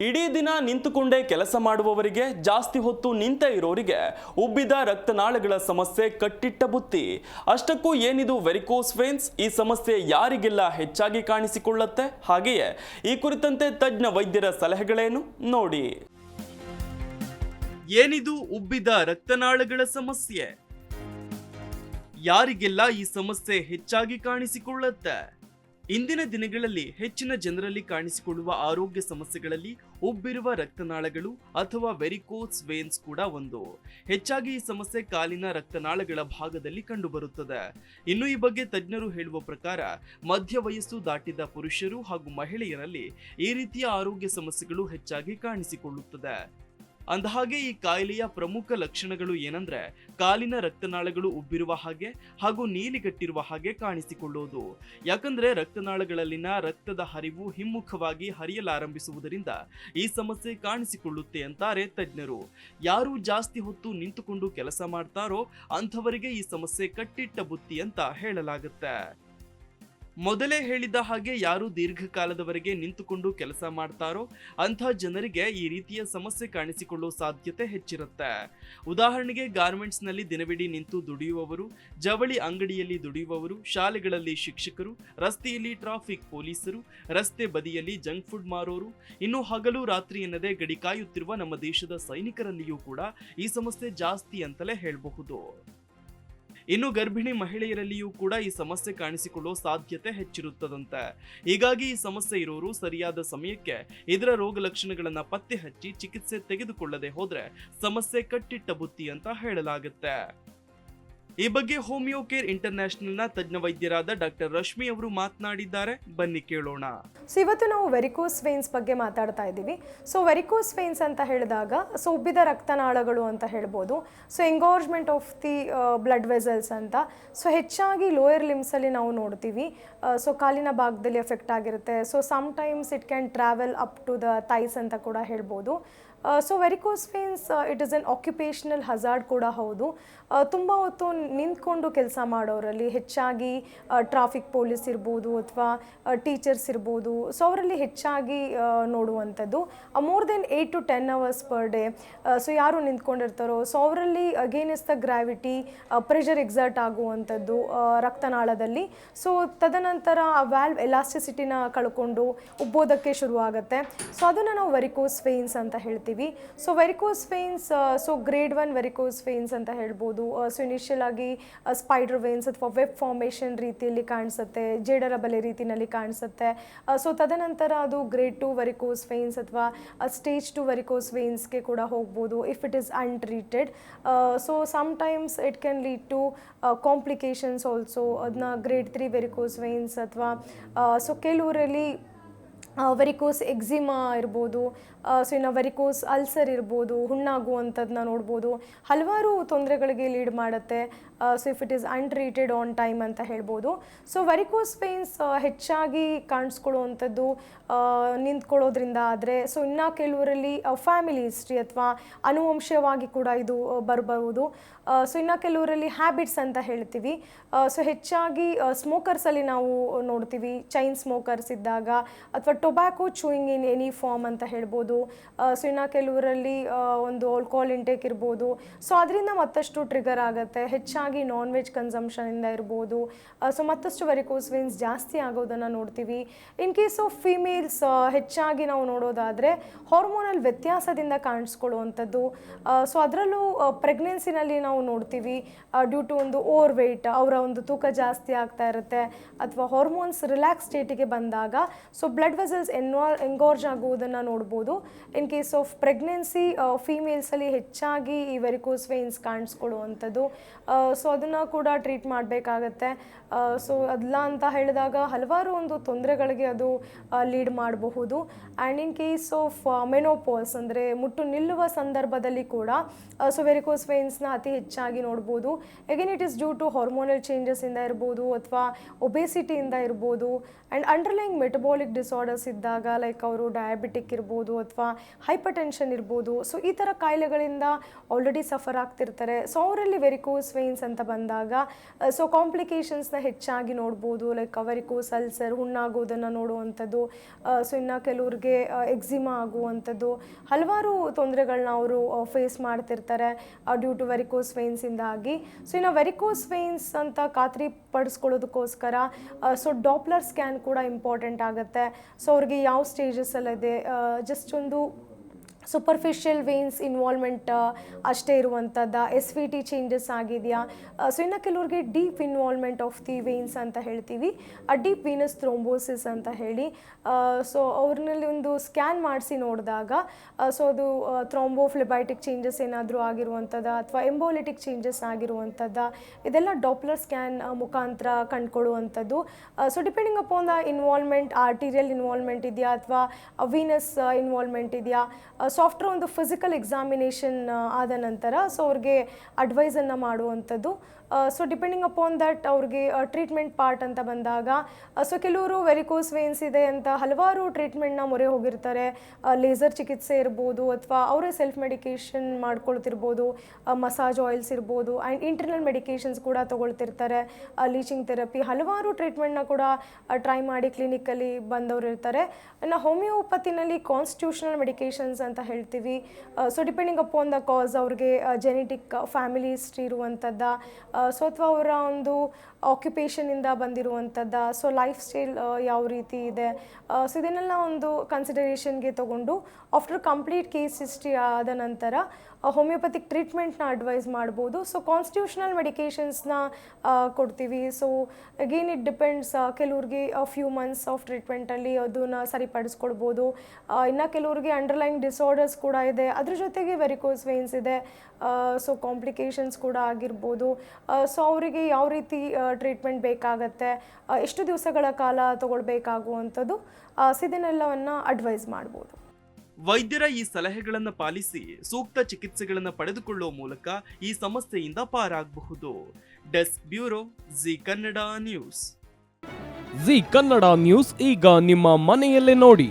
ಇಡೀ ದಿನ ನಿಂತುಕೊಂಡೇ ಕೆಲಸ ಮಾಡುವವರಿಗೆ ಜಾಸ್ತಿ ಹೊತ್ತು ನಿಂತ ಇರೋರಿಗೆ ಉಬ್ಬಿದ ರಕ್ತನಾಳಗಳ ಸಮಸ್ಯೆ ಕಟ್ಟಿಟ್ಟ ಬುತ್ತಿ. ಅಷ್ಟಕ್ಕೂ ಏನಿದು ವೆರಿಕೋಸ್ ವೇನ್ಸ್ ಈ ಸಮಸ್ಯೆ ಯಾರಿಗೆಲ್ಲ ಹೆಚ್ಚಾಗಿ ಕಾಣಿಸಿಕೊಳ್ಳುತ್ತೆ? ಹಾಗೆಯೇ ಈ ಕುರಿತಂತೆ ತಜ್ಞ ವೈದ್ಯರ ಸಲಹೆಗಳೇನು? ನೋಡಿ. ಏನಿದು ಉಬ್ಬಿದ ರಕ್ತನಾಳಗಳ ಸಮಸ್ಯೆ? ಯಾರಿಗೆಲ್ಲ ಈ ಸಮಸ್ಯೆ ಹೆಚ್ಚಾಗಿ ಕಾಣಿಸಿಕೊಳ್ಳುತ್ತೆ? ಇಂದಿನ ದಿನಗಳಲ್ಲಿ ಹೆಚ್ಚಿನ ಜನರಲ್ಲಿ ಕಾಣಿಸಿಕೊಳ್ಳುವ ಆರೋಗ್ಯ ಸಮಸ್ಯೆಗಳಲ್ಲಿ ಉಬ್ಬಿರುವ ರಕ್ತನಾಳಗಳು ಅಥವಾ ವೆರಿಕೋಸ್ ವೇನ್ಸ್ ಕೂಡ ಒಂದು. ಹೆಚ್ಚಾಗಿ ಈ ಸಮಸ್ಯೆ ಕಾಲಿನ ರಕ್ತನಾಳಗಳ ಭಾಗದಲ್ಲಿ ಕಂಡುಬರುತ್ತದೆ. ಇನ್ನು ಈ ಬಗ್ಗೆ ತಜ್ಞರು ಹೇಳುವ ಪ್ರಕಾರ, ಮಧ್ಯ ವಯಸ್ಸು ದಾಟಿದ ಪುರುಷರು ಹಾಗೂ ಮಹಿಳೆಯರಲ್ಲಿ ಈ ರೀತಿಯ ಆರೋಗ್ಯ ಸಮಸ್ಯೆಗಳು ಹೆಚ್ಚಾಗಿ ಕಾಣಿಸಿಕೊಳ್ಳುತ್ತದೆ. ಅಂದಹಾಗೆ ಈ ಕಾಯಿಲೆಯ ಪ್ರಮುಖ ಲಕ್ಷಣಗಳು ಏನಂದ್ರೆ ಕಾಲಿನ ರಕ್ತನಾಳಗಳು ಉಬ್ಬಿರುವ ಹಾಗೆ ಹಾಗೂ ನೀಲಿಗಟ್ಟಿರುವ ಹಾಗೆ ಕಾಣಿಸಿಕೊಳ್ಳುವುದು ಯಾಕಂದ್ರೆ ರಕ್ತನಾಳಗಳಲ್ಲಿನ ರಕ್ತದ ಹರಿವು ಹಿಮ್ಮುಖವಾಗಿ ಹರಿಯಲಾರಂಭಿಸುವುದರಿಂದ ಈ ಸಮಸ್ಯೆ ಕಾಣಿಸಿಕೊಳ್ಳುತ್ತೆ ಅಂತಾರೆ ತಜ್ಞರು. ಯಾರು ಜಾಸ್ತಿ ಹೊತ್ತು ನಿಂತುಕೊಂಡು ಕೆಲಸ ಮಾಡ್ತಾರೋ ಅಂಥವರಿಗೆ ಈ ಸಮಸ್ಯೆ ಕಟ್ಟಿಟ್ಟ ಬುತ್ತಿ ಅಂತ ಹೇಳಲಾಗುತ್ತೆ. ಮೊದಲೇ ಹೇಳಿದ ಹಾಗೆ ಯಾರು ದೀರ್ಘಕಾಲದವರೆಗೆ ನಿಂತುಕೊಂಡು ಕೆಲಸ ಮಾಡ್ತಾರೋ ಅಂಥ ಜನರಿಗೆ ಈ ರೀತಿಯ ಸಮಸ್ಯೆ ಕಾಣಿಸಿಕೊಳ್ಳುವ ಸಾಧ್ಯತೆ ಹೆಚ್ಚಿರುತ್ತೆ. ಉದಾಹರಣೆಗೆ ಗಾರ್ಮೆಂಟ್ಸ್ನಲ್ಲಿ ದಿನವಿಡೀ ನಿಂತು ದುಡಿಯುವವರು, ಜವಳಿ ಅಂಗಡಿಯಲ್ಲಿ ದುಡಿಯುವವರು, ಶಾಲೆಗಳಲ್ಲಿ ಶಿಕ್ಷಕರು, ರಸ್ತೆಯಲ್ಲಿ ಟ್ರಾಫಿಕ್ ಪೊಲೀಸರು, ರಸ್ತೆ ಬದಿಯಲ್ಲಿ ಜಂಕ್ ಫುಡ್ ಮಾರೋರು, ಇನ್ನು ಹಗಲು ರಾತ್ರಿ ಎನ್ನದೇ ಗಡಿ ಕಾಯುತ್ತಿರುವ ನಮ್ಮ ದೇಶದ ಸೈನಿಕರಲ್ಲಿಯೂ ಕೂಡ ಈ ಸಮಸ್ಯೆ ಜಾಸ್ತಿ ಅಂತಲೇ ಹೇಳಬಹುದು. ಇನ್ನು ಗರ್ಭಿಣಿ ಮಹಿಳೆಯರಲ್ಲಿಯೂ ಕೂಡ ಈ ಸಮಸ್ಯೆ ಕಾಣಿಸಿಕೊಳ್ಳುವ ಸಾಧ್ಯತೆ ಹೆಚ್ಚಿರುತ್ತದಂತೆ. ಹೀಗಾಗಿ ಈ ಸಮಸ್ಯೆ ಇರೋರು ಸರಿಯಾದ ಸಮಯಕ್ಕೆ ಇದರ ರೋಗ ಲಕ್ಷಣಗಳನ್ನ ಪತ್ತೆ ಹಚ್ಚಿ ಚಿಕಿತ್ಸೆ ತೆಗೆದುಕೊಳ್ಳದೆ ಹೋದ್ರೆ ಸಮಸ್ಯೆ ಕಟ್ಟಿಟ್ಟ ಬುತ್ತಿ ಅಂತ ಹೇಳಲಾಗುತ್ತೆ. ಈ ಬಗ್ಗೆ ಹೋಮಿಯೋ ಕೇರ್ ಇಂಟರ್ನ್ಯಾಷನಲ್ನ ತಜ್ಞ ವೈದ್ಯರಾದ ಡಾಕ್ಟರ್ ರಶ್ಮಿ ಅವರು ಮಾತನಾಡಿದ್ದಾರೆ. ಬನ್ನಿ ಕೇಳೋಣ. ಸೊ ಇವತ್ತು ನಾವು ವೆರಿಕೋಸ್ ವೇನ್ಸ್ ಬಗ್ಗೆ ಮಾತಾಡ್ತಾ ಇದ್ದೀವಿ. ಸೊ ವೆರಿಕೋಸ್ ವೇನ್ಸ್ ಅಂತ ಹೇಳಿದಾಗ ಸೊ ಉಬ್ಬಿದ ರಕ್ತನಾಳಗಳು ಅಂತ ಹೇಳ್ಬೋದು. So engorgement of the blood vessels ಅಂತ. ಸೊ ಹೆಚ್ಚಾಗಿ ಲೋಯರ್ ಲಿಮ್ಸಲ್ಲಿ ನಾವು ನೋಡ್ತೀವಿ. ಸೊ ಕಾಲಿನ ಭಾಗದಲ್ಲಿ ಎಫೆಕ್ಟ್ ಆಗಿರುತ್ತೆ. So some times it can travel up to the thighs ಅಂತ ಕೂಡ ಹೇಳ್ಬೋದು. So varicose veins it is an occupational hazard ಕೂಡ ಹೌದು. ತುಂಬ ಹೊತ್ತು ನಿಂತ್ಕೊಂಡು ಕೆಲಸ ಮಾಡೋರಲ್ಲಿ ಹೆಚ್ಚಾಗಿ ಟ್ರಾಫಿಕ್ ಪೊಲೀಸ್ ಇರ್ಬೋದು ಅಥವಾ ಟೀಚರ್ಸ್ ಇರ್ಬೋದು. ಸೊ ಅವರಲ್ಲಿ ಹೆಚ್ಚಾಗಿ ನೋಡುವಂಥದ್ದು. More than eight to ten hours per day so ಯಾರು ನಿಂತ್ಕೊಂಡಿರ್ತಾರೋ ಸೊ ಅವರಲ್ಲಿ against the gravity pressure exert ಆಗುವಂಥದ್ದು ರಕ್ತನಾಳದಲ್ಲಿ. ಸೊ ತದನಂತರ ಆ ವ್ಯಾಲ್ವ್ ಎಲಾಸ್ಟಿಸಿಟಿನ ಕಳ್ಕೊಂಡು ಉಬ್ಬೋದಕ್ಕೆ ಶುರುವಾಗುತ್ತೆ. ಸೊ ಅದನ್ನು ನಾವು ವೆರಿಕೋಸ್ ಫೇನ್ಸ್ ಅಂತ ಹೇಳ್ತೀವಿ. So varicose veins so grade one varicose veins ಅಂತ ಹೇಳ್ಬೋದು. ಸೊ ಇನಿಷಿಯಲ್ ಆಗಿ ಸ್ಪೈಡರ್ ವೇನ್ಸ್ ಅಥವಾ ವೆಬ್ ಫಾರ್ಮೇಷನ್ ರೀತಿಯಲ್ಲಿ ಕಾಣಿಸುತ್ತೆ, ಜೇಡರ ಬಲೆ ರೀತಿಯಲ್ಲಿ ಕಾಣಿಸುತ್ತೆ. ಸೊ ತದನಂತರ ಅದು ಗ್ರೇಡ್ ಟು ವೆರಿಕೋಸ್ ವೇನ್ಸ್ ಅಥವಾ ಸ್ಟೇಜ್ ಟು ವೆರಿಕೋಸ್ ವೇನ್ಸ್ಗೆ ಕೂಡ ಹೋಗ್ಬೋದು if it is untreated so sometimes it can lead to complications also ಅದನ್ನ ಗ್ರೇಡ್ ತ್ರೀ ವೆರಿಕೋಸ್ ವೇನ್ಸ್ ಅಥವಾ ಸೊ ಕೆಲವರಲ್ಲಿ ವೆರಿಕೋಸ್ ಎಕ್ಸಿಮಾ ಇರ್ಬೋದು ಸೊ ಇನ್ನು ವೆರಿಕೋಸ್ ಅಲ್ಸರ್ ಇರ್ಬೋದು ಹುಣ್ಣಾಗುವಂಥದ್ದನ್ನ ನೋಡ್ಬೋದು. ಹಲವಾರು ತೊಂದರೆಗಳಿಗೆ ಲೀಡ್ ಮಾಡುತ್ತೆ. So if it is untreated on time ಅಂತ ಹೇಳ್ಬೋದು. ಸೊ ವೆರಿಕೋಸ್ ಪೇನ್ಸ್ ಹೆಚ್ಚಾಗಿ ಕಾಣಿಸ್ಕೊಳ್ಳುವಂಥದ್ದು ನಿಂತ್ಕೊಳ್ಳೋದ್ರಿಂದ ಆದರೆ ಸೊ ಇನ್ನು ಕೆಲವರಲ್ಲಿ ಫ್ಯಾಮಿಲಿ ಹಿಸ್ಟ್ರಿ ಅಥವಾ ಅನುವಂಶವಾಗಿ ಕೂಡ ಇದು ಬರಬಹುದು. ಸೊ ಇನ್ನು ಕೆಲವರಲ್ಲಿ ಹ್ಯಾಬಿಟ್ಸ್ ಅಂತ ಹೇಳ್ತೀವಿ. ಸೊ ಹೆಚ್ಚಾಗಿ ಸ್ಮೋಕರ್ಸಲ್ಲಿ ನಾವು ನೋಡ್ತೀವಿ. ಚೈನ್ ಸ್ಮೋಕರ್ಸ್ ಇದ್ದಾಗ ಅಥವಾ tobacco chewing in any form ಅಂತ ಹೇಳ್ಬೋದು. ಸೊ ಇನ್ನು ಕೆಲವರಲ್ಲಿ ಒಂದು ಆಲ್ಕೋಹಾಲ್ ಇಂಟೇಕ್ ಇರ್ಬೋದು. ಸೊ ಅದರಿಂದ ಮತ್ತಷ್ಟು ಟ್ರಿಗರ್ ಆಗುತ್ತೆ. ಹೆಚ್ಚಾಗಿ ನಾನ್ ವೆಜ್ ಕನ್ಸಂಪ್ಷನಿಂದ ಇರ್ಬೋದು. ಸೊ ಮತ್ತಷ್ಟು ವೆರಿಕೋಸ್ ವೇನ್ಸ್ ಜಾಸ್ತಿ ಆಗೋದನ್ನು ನೋಡ್ತೀವಿ. ಇನ್ ಕೇಸ್ ಆಫ್ ಫಿಮೇಲ್ಸ್ ಹೆಚ್ಚಾಗಿ ನಾವು ನೋಡೋದಾದರೆ ಹಾರ್ಮೋನಲ್ ವ್ಯತ್ಯಾಸದಿಂದ ಕಾಣಿಸ್ಕೊಳ್ಳುವಂಥದ್ದು. ಸೊ ಅದರಲ್ಲೂ ಪ್ರೆಗ್ನೆನ್ಸಿನಲ್ಲಿ ನಾವು ನೋಡ್ತೀವಿ. ಡ್ಯೂ ಟು ಒಂದು ಓವರ್ ವೆಯ್ಟ್ ಅವರ ಒಂದು ತೂಕ ಜಾಸ್ತಿ ಆಗ್ತಾ ಇರುತ್ತೆ. ಅಥವಾ ಹಾರ್ಮೋನ್ಸ್ ರಿಲ್ಯಾಕ್ಸ್ ಸ್ಟೇಟಿಗೆ ಬಂದಾಗ ಸೊ ಬ್ಲಡ್ ವೆಸಲ್ಸ್ ಎನ್ವಾಲ್ ಎಂಗಾರ್ಜ್ ಆಗುವುದನ್ನು ನೋಡ್ಬೋದು. ಇನ್ ಕೇಸ್ ಆಫ್ ಪ್ರೆಗ್ನೆನ್ಸಿ ಫೀಮೇಲ್ಸಲ್ಲಿ ಹೆಚ್ಚಾಗಿ ಈ ವೆರಿಕೋಸ್ ವೇನ್ಸ್ ಕಾಣಿಸ್ಕೊಳ್ಳುವಂಥದ್ದು. ಸೊ ಅದನ್ನು ಕೂಡ ಟ್ರೀಟ್ ಮಾಡಬೇಕಾಗತ್ತೆ. ಸೊ ಅದಲ್ಲ ಅಂತ ಹೇಳಿದಾಗ ಹಲವಾರು ಒಂದು ತೊಂದರೆಗಳಿಗೆ ಅದು ಲೀಡ್ ಮಾಡಬಹುದು. And in case of menopause ಅಂದರೆ ಮುಟ್ಟು ನಿಲ್ಲುವ ಸಂದರ್ಭದಲ್ಲಿ ಕೂಡ ಸೊ ವೆರಿಕೋಸ್ ವೇನ್ಸ್ನ ಅತಿ ಹೆಚ್ಚಾಗಿ ನೋಡ್ಬೋದು. Again it is due to hormonal ಚೇಂಜಸ್ಸಿಂದ ಇರ್ಬೋದು ಅಥವಾ ಒಬೇಸಿಟಿಯಿಂದ ಇರ್ಬೋದು. ಆ್ಯಂಡ್ ಅಂಡರ್ಲೈಯಿಂಗ್ ಮೆಟಬಾಲಿಕ್ ಡಿಸಾರ್ಡರ್ಸ್ ಇದ್ದಾಗ ಲೈಕ್ ಅವರು ಡಯಾಬಿಟಿಕ್ ಇರ್ಬೋದು ಅಥವಾ ಹೈಪರ್ ಟೆನ್ಷನ್ ಇರ್ಬೋದು. ಸೊ ಈ ಥರ ಕಾಯಿಲೆಗಳಿಂದ ಆಲ್ರೆಡಿ ಸಫರ್ ಆಗ್ತಿರ್ತಾರೆ. ಸೊ ಅವರಲ್ಲಿ ವೆರಿಕೋಸ್ ವೇನ್ಸ್ ಅಂತ ಬಂದಾಗ ಸೊ ಕಾಂಪ್ಲಿಕೇಶನ್ಸ್ನ ಹೆಚ್ಚಾಗಿ ನೋಡ್ಬೋದು ಲೈಕ್ ವೆರಿಕೋಸ್ ಅಲ್ಸರ್, ಹುಣ್ಣಾಗೋದನ್ನು ನೋಡುವಂಥದ್ದು ಸೊ ಇನ್ನು ಕೆಲವ್ರಿಗೆ ಎಕ್ಸಿಮಾ ಆಗುವಂಥದ್ದು, ಹಲವಾರು ತೊಂದರೆಗಳನ್ನ ಅವರು ಫೇಸ್ ಮಾಡ್ತಿರ್ತಾರೆ ಡ್ಯೂ ಟು ವೆರಿಕೋಸ್ ವೇನ್ಸಿಂದಾಗಿ ಸೊ ಇನ್ನು ವೆರಿಕೋಸ್ ವೇನ್ಸ್ ಅಂತ ಖಾತ್ರಿ ಪಡಿಸ್ಕೊಳ್ಳೋದಕ್ಕೋಸ್ಕರ ಸೊ ಡಾಪ್ಲರ್ ಸ್ಕ್ಯಾನ್ ಕೂಡ ಇಂಪಾರ್ಟೆಂಟ್ ಆಗುತ್ತೆ. ಸೊ ಅವ್ರಿಗೆ ಯಾವ ಸ್ಟೇಜಸ್ಸಲ್ಲಿದೆ ಜಸ್ಟ್ ಒಂದು ಸೂಪರ್ಫಿಷಿಯಲ್ ವೇನ್ಸ್ ಇನ್ವಾಲ್ವ್ಮೆಂಟ್ ಅಷ್ಟೇ ಇರುವಂಥದ್ದು ಎಸ್ ವಿ ಟಿ ಚೇಂಜಸ್ ಆಗಿದೆಯಾ? ಸೊ ಇನ್ನು ಕೆಲವ್ರಿಗೆ deep involvement of the veins ಅಂತ ಹೇಳ್ತೀವಿ. ಆ ಡೀಪ್ ವೀನಸ್ ಥ್ರೋಂಬೋಸಿಸ್ ಅಂತ ಹೇಳಿ. ಸೊ ಅವ್ರನ್ನಲ್ಲಿ ಒಂದು ಸ್ಕ್ಯಾನ್ ಮಾಡಿಸಿ ನೋಡಿದಾಗ ಸೊ ಅದು ಥ್ರೋಂಬೋಫ್ಲಿಬೈಟಿಕ್ ಚೇಂಜಸ್ ಏನಾದರೂ ಆಗಿರುವಂಥದ್ದು ಅಥವಾ ಎಂಬೋಲಿಟಿಕ್ ಚೇಂಜಸ್ ಆಗಿರುವಂಥದ್ದು ಇದೆಲ್ಲ ಡಾಪ್ಲರ್ ಸ್ಕ್ಯಾನ್ ಮುಖಾಂತರ ಕಂಡುಕೊಳ್ಳುವಂಥದ್ದು so depending upon the involvement arterial involvement ಇದೆಯಾ ಅಥವಾ ವೀನಸ್ ಇನ್ವಾಲ್ವ್ಮೆಂಟ್ ಇದೆಯಾ? ಸೊ ಒಂದು ಫಿಸಿಕಲ್ ಎಕ್ಸಾಮಿನೇಷನ್ ಆದ ನಂತರ ಸೊ ಅವ್ರಿಗೆ ಅಡ್ವೈಸನ್ನು ಮಾಡುವಂಥದ್ದು. ಸೊ ಡಿಪೆಂಡಿಂಗ್ ಅಪಾನ್ ದಟ್ ಅವ್ರಿಗೆ ಟ್ರೀಟ್ಮೆಂಟ್ ಪಾರ್ಟ್ ಅಂತ ಬಂದಾಗ ಸೊ ಕೆಲವರು ವೆರಿಕೋಸ್ ವೇನ್ಸ್ ಇದೆ ಅಂತ ಹಲವಾರು ಟ್ರೀಟ್ಮೆಂಟ್ನ ಮೊರೆ ಹೋಗಿರ್ತಾರೆ. ಲೇಸರ್ ಚಿಕಿತ್ಸೆ ಇರ್ಬೋದು ಅಥವಾ ಅವರೇ ಸೆಲ್ಫ್ ಮೆಡಿಕೇಷನ್ ಮಾಡ್ಕೊಳ್ತಿರ್ಬೋದು ಮಸಾಜ್ ಆಯಿಲ್ಸ್ ಇರ್ಬೋದು ಆ್ಯಂಡ್ ಇಂಟರ್ನಲ್ ಮೆಡಿಕೇಷನ್ಸ್ ಕೂಡ ತೊಗೊಳ್ತಿರ್ತಾರೆ. ಲೀಚಿಂಗ್ ಥೆರಪಿ ಹಲವಾರು ಟ್ರೀಟ್ಮೆಂಟ್ನ ಕೂಡ ಟ್ರೈ ಮಾಡಿ ಕ್ಲಿನಿಕಲ್ಲಿ ಬಂದವರು ಇರ್ತಾರೆ. ಇನ್ನು ಹೋಮಿಯೋಪತಿನಲ್ಲಿ ಕಾನ್ಸ್ಟಿಟ್ಯೂಷನಲ್ ಮೆಡಿಕೇಷನ್ಸ್ ಅಂತ ಹೇಳ್ತೀವಿ. So depending upon the cause ಅವ್ರಿಗೆ ಜೆನೆಟಿಕ್ ಫ್ಯಾಮಿಲಿ ಹಿಸ್ಟ್ರಿ ಇರುವಂಥದ್ದು ಸೊ ಅಥವಾ ಅವರ ಒಂದು ಆಕ್ಯುಪೇಷನಿಂದ ಬಂದಿರುವಂಥದ್ದು ಸೊ ಲೈಫ್ ಸ್ಟೈಲ್ ಯಾವ ರೀತಿ ಇದೆ ಸೊ ಇದನ್ನೆಲ್ಲ ಒಂದು ಕನ್ಸಿಡರೇಷನ್ಗೆ ತಗೊಂಡು ಆಫ್ಟರ್ ಕಂಪ್ಲೀಟ್ ಕೇಸ್ ಹಿಸ್ಟ್ರಿ ಆದ ನಂತರ ಹೋಮಿಯೋಪತಿಕ್ ಟ್ರೀಟ್ಮೆಂಟ್ನ ಅಡ್ವೈಸ್ ಮಾಡ್ಬೋದು. ಸೊ ಕಾನ್ಸ್ಟಿಟ್ಯೂಷನಲ್ ಮೆಡಿಕೇಷನ್ಸ್ನ ಕೊಡ್ತೀವಿ. ಸೊ ಅಗೇನ್ ಇಟ್ ಡಿಪೆಂಡ್ಸ್ ಕೆಲವ್ರಿಗೆ ಫ್ಯೂ ಮಂತ್ಸ್ ಆಫ್ ಟ್ರೀಟ್ಮೆಂಟಲ್ಲಿ ಅದನ್ನ ಸರಿಪಡಿಸ್ಕೊಳ್ಬೋದು ಇನ್ನು ಕೆಲವ್ರಿಗೆ ಅಂಡರ್ಲೈನ್ ಡಿಸಾರ್ಡರ್ಸ್ ಕೂಡ ಇದೆ. ಅದ್ರ ಜೊತೆಗೆ ವೆರಿಕೋಸ್ ವೇನ್ಸ್ ಇದೆ. ಸೊ ಕಾಂಪ್ಲಿಕೇಶನ್ಸ್ ಕೂಡ ಆಗಿರ್ಬೋದು. ಸೊ ಅವರಿಗೆ ಯಾವ ರೀತಿ ಟ್ರೀಟ್ಮೆಂಟ್ ಬೇಕಾಗತ್ತೆ? ಎಷ್ಟು ದಿವಸಗಳ ಕಾಲ ತಗೊಳ್ಬೇಕಾಗುವಂಥದ್ದು? ಸೊ ಇದನ್ನೆಲ್ಲವನ್ನು ಅಡ್ವೈಸ್ ಮಾಡ್ಬೋದು. ವೈದ್ಯರ ಈ ಸಲಹೆಗಳನ್ನು ಪಾಲಿಸಿ ಸೂಕ್ತ ಚಿಕಿತ್ಸೆಗಳನ್ನು ಪಡೆದುಕೊಳ್ಳುವ ಮೂಲಕ ಈ ಸಮಸ್ಯೆಯಿಂದ ಪಾರಾಗಬಹುದು. Desk bureau Zee Kannada news. Zee Kannada news ಈಗ ನಿಮ್ಮ ಮನೆಯಲ್ಲೇ ನೋಡಿ.